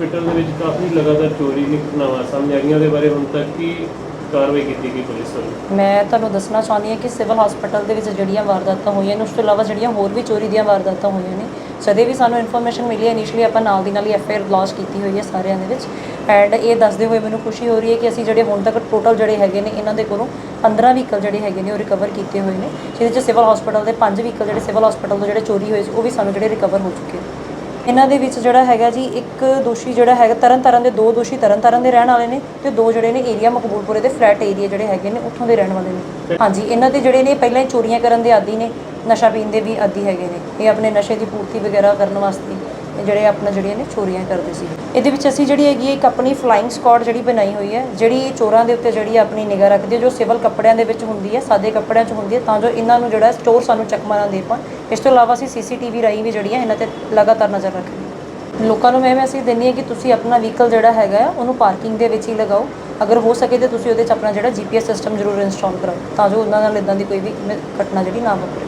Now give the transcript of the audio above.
ਲਗਾਤਾਰ ਚੋਰੀ ਦੀਆਂ ਘਟਨਾਵਾਂ ਸਾਹਮਣੇ ਆ ਰਹੀਆਂ। ਉਹਦੇ ਬਾਰੇ ਹੁਣ ਤੱਕ ਕੀ ਕਾਰਵਾਈ ਕੀਤੀ ਗਈ ਪੁਲਿਸ ਵੱਲੋਂ? ਮੈਂ ਤੁਹਾਨੂੰ ਦੱਸਣਾ ਚਾਹੁੰਦੀ ਹਾਂ ਕਿ ਸਿਵਲ ਹਸਪੀਟਲ ਦੇ ਵਿੱਚ ਜਿਹੜੀਆਂ ਵਾਰਦਾਤਾਂ ਹੋਈਆਂ ਨੇ, ਉਸ ਤੋਂ ਇਲਾਵਾ ਜਿਹੜੀਆਂ ਹੋਰ ਵੀ ਚੋਰੀ ਦੀਆਂ ਵਾਰਦਾਤਾਂ ਹੋਈਆਂ ਨੇ, ਸਦੇ ਵੀ ਸਾਨੂੰ ਇਨਫੋਰਮੇਸ਼ਨ ਮਿਲੀ ਹੈ। ਇਨੀਸ਼ੀਅਲੀ ਆਪਾਂ ਨਾਲ ਦੀ ਨਾਲ ਹੀ ਐਫਆਈਆਰ ਲਾਂਚ ਕੀਤੀ ਹੋਈ ਹੈ ਸਾਰਿਆਂ ਦੇ ਵਿੱਚ। ਐਂਡ ਇਹ ਦੱਸਦੇ ਹੋਏ ਮੈਨੂੰ ਖੁਸ਼ੀ ਹੋ ਰਹੀ ਹੈ ਕਿ ਅਸੀਂ ਜਿਹੜੇ ਹੁਣ ਤੱਕ ਟੋਟਲ ਜਿਹੜੇ ਹੈਗੇ ਨੇ, ਇਹਨਾਂ ਦੇ ਕੋਲੋਂ 15 ਵਹੀਕਲ ਜਿਹੜੇ ਹੈਗੇ ਨੇ, ਉਹ ਰਿਕਵਰ ਕੀਤੇ ਹੋਏ ਨੇ। ਜਿਹਦੇ ਚ ਸਿਵਲ ਹਸਪੀਟਲ ਦੇ 5 ਵਹੀਕਲ ਜਿਹੜੇ ਸਿਵਲ ਹਸਪੀਟਲ ਤੋਂ ਜਿਹੜੇ ਚੋਰੀ ਹੋਏ ਸੀ, ਉਹ ਵੀ ਸਾਨੂੰ ਜਿਹੜੇ ਰਿਕਵਰ ਹੋ ਚੁੱਕੇ ਨੇ। ਇਹਨਾਂ ਦੇ ਵਿੱਚ ਜਿਹੜਾ ਹੈਗਾ ਜੀ, ਇੱਕ ਦੋਸ਼ੀ ਜਿਹੜਾ ਹੈਗਾ ਤਰਨ ਤਾਰਨ ਦੇ ਦੋ ਦੋਸ਼ੀ ਤਰਨ ਤਾਰਨ ਦੇ ਰਹਿਣ ਵਾਲੇ ਨੇ ਤੇ ਦੋ ਜਿਹੜੇ ਨੇ ਏਰੀਆ ਮਕਬੂਲਪੁਰੇ ਦੇ ਫਲੈਟ ਏਰੀਆ ਜਿਹੜੇ ਹੈਗੇ ਨੇ, ਉੱਥੋਂ ਦੇ ਰਹਿਣ ਵਾਲੇ ਨੇ। ਹਾਂਜੀ, ਇਹਨਾਂ ਦੇ ਜਿਹੜੇ ਨੇ ਪਹਿਲਾਂ ਹੀ ਚੋਰੀਆਂ ਕਰਨ ਦੇ ਆਦੀ ਨੇ, ਨਸ਼ਾ ਪੀਣ ਦੇ ਵੀ ਆਦੀ ਹੈਗੇ ਨੇ। ਇਹ ਆਪਣੇ ਨਸ਼ੇ ਦੀ ਪੂਰਤੀ ਵਗੈਰਾ ਕਰਨ ਵਾਸਤੇ। ਜਿਹੜੇ ਆਪਣਾ ਜਿਹੜੀਆਂ ਨੇ ਚੋਰੀਆਂ ਕਰਦੇ ਸੀ। ਇਹਦੇ ਵਿੱਚ ਅਸੀਂ ਜਿਹੜੀ ਹੈਗੀ ਹੈ ਇੱਕ ਆਪਣੀ ਫਲਾਈਂਗ ਸquad ਜਿਹੜੀ ਬਣਾਈ ਹੋਈ ਹੈ, ਜਿਹੜੀ ਚੋਰਾਂ ਦੇ ਉੱਤੇ ਜਿਹੜੀ ਆਪਣੀ ਨਿਗਾਹ ਰੱਖਦੀ ਹੈ, ਜੋ ਸਿਵਲ ਕੱਪੜਿਆਂ ਦੇ ਵਿੱਚ ਹੁੰਦੀ ਹੈ, ਸਾਦੇ ਕੱਪੜਿਆਂ 'ਚ ਹੁੰਦੀ ਹੈ, ਤਾਂ ਜੋ ਇਹਨਾਂ ਨੂੰ ਜਿਹੜਾ ਸਟੋਰ ਸਾਨੂੰ ਚੱਕਮਾ ਨਾ ਦੇ ਪਾਉਣ। ਇਸ ਤੋਂ ਇਲਾਵਾ ਅਸੀਂ ਸੀਸੀਟੀਵੀ ਰਾਹੀਂ ਵੀ ਜਿਹੜੀਆਂ ਇਹਨਾਂ ਤੇ ਲਗਾਤਾਰ ਨਜ਼ਰ ਰੱਖਦੇ ਹਾਂ। ਲੋਕਾਂ ਨੂੰ ਮੈਂ ਅਸੀਂ ਦਿੰਦੀ ਹਾਂ ਕਿ ਤੁਸੀਂ ਆਪਣਾ ਵਹੀਕਲ ਜਿਹੜਾ ਹੈਗਾ ਉਹਨੂੰ ਪਾਰਕਿੰਗ ਦੇ ਵਿੱਚ ਹੀ ਲਗਾਓ। ਅਗਰ ਹੋ ਸਕੇ ਤੇ ਤੁਸੀਂ ਉਹਦੇ 'ਚ ਆਪਣਾ ਜਿਹੜਾ ਜੀਪੀਐਸ ਸਿਸਟਮ ਜ਼ਰੂਰ ਇੰਸਟਾਲ ਕਰਾਓ, ਤਾਂ ਜੋ ਉਹਨਾਂ ਨਾਲ ਇਦਾਂ ਦੀ ਕੋਈ ਵੀ ਘਟਨਾ ਜਿਹੜੀ ਨਾ ਵਾਪਰੇ।